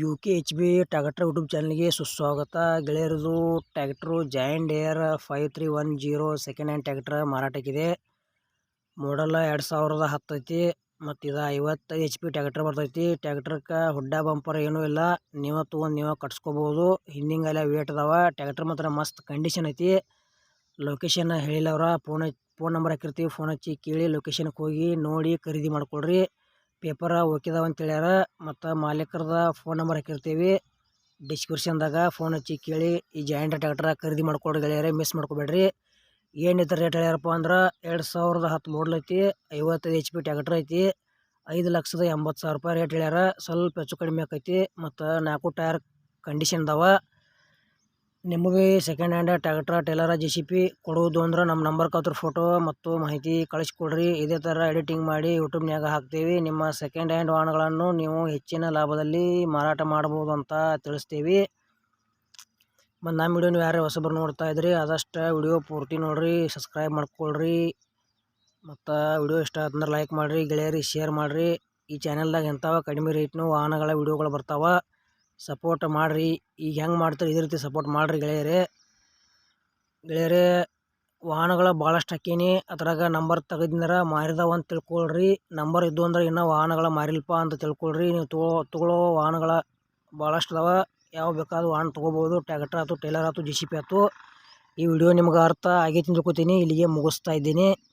U K H B tractor YouTube ಚಾನಲ್ಗೆ ಸುಸ್ವಾಗತ. ಗೆಳೆಯರದು tractor John Deere five three one zero second hand tractor ಮಾರಾಟಕ್ಕಿದೆ. ಮಾಡಲ್ಲ ಎರಡು ಸಾವಿರದ ಹತ್ತೈತಿ ಮತ್ತು ಇದು ಐವತ್ತೈದು ಎಚ್ ಪಿ ಟ್ಯಾಕ್ಟ್ರ್ ಬರ್ತೈತಿ. ಟ್ಯಾಕ್ಟ್ರಕ್ಕೆ ಹುಡ್ಡ ಬಂಪರ್ ಏನೂ ಇಲ್ಲ. ನೀವು ತೊಗೊಂಡು ನೀವು ಕಟ್ಸ್ಕೊಬೋದು. ಹಿಂದಿಂಗೆಲ್ಲ ವೇಟ್ ಅದಾವ. ಟ್ಯಾಕ್ಟ್ರ್ ಮಾತ್ರ ಮಸ್ತ್ ಕಂಡೀಷನ್ ಐತಿ. ಲೊಕೇಶನ್ ಹೇಳಿಲ್ಲ ಅವ್ರ. ಫೋನ್ ಫೋನ್ ನಂಬರ್ ಹಾಕಿರ್ತೀವಿ. ಫೋನ್ ಹಚ್ಚಿ ಕೇಳಿ ಲೊಕೇಶನ್ಗೆ ಹೋಗಿ ನೋಡಿ ಖರೀದಿ ಮಾಡ್ಕೊಳ್ರಿ ಪೇಪರ ಓಕಿದಾವ ಅಂತ ಹೇಳ್ಯಾರ ಮತ್ತು ಮಾಲೀಕರದ ಫೋನ್ ನಂಬರ್ ಹಾಕಿರ್ತೀವಿ. ಡಿಸ್ಕ್ರಿಪ್ಷನ್ದಾಗ ಫೋನ್ ಹಚ್ಚಿ ಕೇಳಿ, ಈ ಜಾಯಿಂಟ್ ಟ್ಯಾಕ್ಟ್ರ ಖರೀದಿ ಮಾಡ್ಕೊಡ್ರಿ ಗೆಳೆಯರೆ ಮಿಸ್ ಮಾಡ್ಕೋಬೇಡ್ರಿ. ಏನಿತ್ತು ರೇಟ್ ಹೇಳ್ಯಾರಪ್ಪ ಅಂದ್ರೆ ಎರಡು ಸಾವಿರದ ಹತ್ತು ಮಾಡಲ್ ಐತಿ, ಐವತ್ತೈದು ಎಚ್ ಪಿ ಟ್ಯಾಕ್ಟ್ರ್ ಐತಿ, ಐದು ಲಕ್ಷದ ಎಂಬತ್ತು ಸಾವಿರ ರೂಪಾಯಿ ರೇಟ್ ಹೇಳ್ಯಾರ. ಸ್ವಲ್ಪ ಹೆಚ್ಚು ಕಡಿಮೆ ಆಕೈತಿ, ಮತ್ತು ನಾಲ್ಕು ಟೈರ್ ಕಂಡೀಷನ್ ಅದಾವ. ನಿಮಗೆ second hand tractor trailer J C P ಕೊಡುವುದು ಅಂದ್ರೆ ನಮ್ಮ ನಂಬರ್ ಕತ್ರ ಫೋಟೋ ಮತ್ತು ಮಾಹಿತಿ ಕಳಿಸ್ಕೊಡ್ರಿ. ಇದೇ ಥರ ಎಡಿಟಿಂಗ್ ಮಾಡಿ ಯೂಟ್ಯೂಬ್ನ್ಯಾಗ ಹಾಕ್ತೀವಿ. ನಿಮ್ಮ ಸೆಕೆಂಡ್ ಹ್ಯಾಂಡ್ ವಾಹನಗಳನ್ನು ನೀವು ಹೆಚ್ಚಿನ ಲಾಭದಲ್ಲಿ ಮಾರಾಟ ಮಾಡ್ಬೋದು ಅಂತ ತಿಳಿಸ್ತೀವಿ. ಮತ್ತು ನಮ್ಮ ವಿಡಿಯೋ ನೀವು ಯಾರೇ ಹೊಸಬರು ನೋಡ್ತಾ ಇದ್ರಿ, ಆದಷ್ಟು ವಿಡಿಯೋ ಪೂರ್ತಿ ನೋಡಿರಿ ಸಬ್ಸ್ಕ್ರೈಬ್ ಮಾಡ್ಕೊಳ್ರಿ. ಮತ್ತು ವಿಡಿಯೋ ಇಷ್ಟ ಆಯ್ತಂದ್ರೆ ಲೈಕ್ ಮಾಡಿರಿ ಗೆಳೆಯರಿ ಶೇರ್ ಮಾಡಿರಿ. ಈ ಚಾನೆಲ್ದಾಗ ಎಂಥವ ಕಡಿಮೆ ರೇಟ್ನು ವಾಹನಗಳ ವಿಡಿಯೋಗಳು ಬರ್ತಾವೆ. ಸಪೋರ್ಟ್ ಮಾಡಿರಿ. ಈಗ ಹೆಂಗೆ ಮಾಡ್ತಾರೆ? ಇದೇ ರೀತಿ ಸಪೋರ್ಟ್ ಮಾಡಿರಿ ಗೆಳೆಯರೇ. ಗೆಳೆಯರೇ, ವಾಹನಗಳ ಭಾಳಷ್ಟು ಹಾಕೀನಿ. ಅದ್ರಾಗ ನಂಬರ್ ತೆಗೆದಿಂದ್ರ ಮಾರಿದವ ಅಂತ ತಿಳ್ಕೊಳ್ರಿ. ನಂಬರ್ ಇದ್ದು ಅಂದ್ರೆ ಇನ್ನೂ ವಾಹನಗಳ ಮಾರಿಲ್ಪ ಅಂತ ತಿಳ್ಕೊಳ್ರಿ. ನೀವು ತೊಗೊ ತೊಗೊಳ್ಳೋ ವಾಹನಗಳ ಭಾಳಷ್ಟು ಅದಾವ. ಯಾವ ಬೇಕಾದ್ರೂ ವಾಹನ ತೊಗೋಬೋದು. ಟ್ಯಾಕ್ಟರ್ ಆಯ್ತು ಟೇಲರ್ ಆಯ್ತು ಜೆ ಸಿ ಪಿ ಆಯ್ತು. ಈ ವಿಡಿಯೋ ನಿಮ್ಗೆ ಅರ್ಥ ಆಗೈತೆ ತಿಳ್ಕೊತೀನಿ. ಇಲ್ಲಿಗೆ ಮುಗಿಸ್ತಾ ಇದ್ದೀನಿ.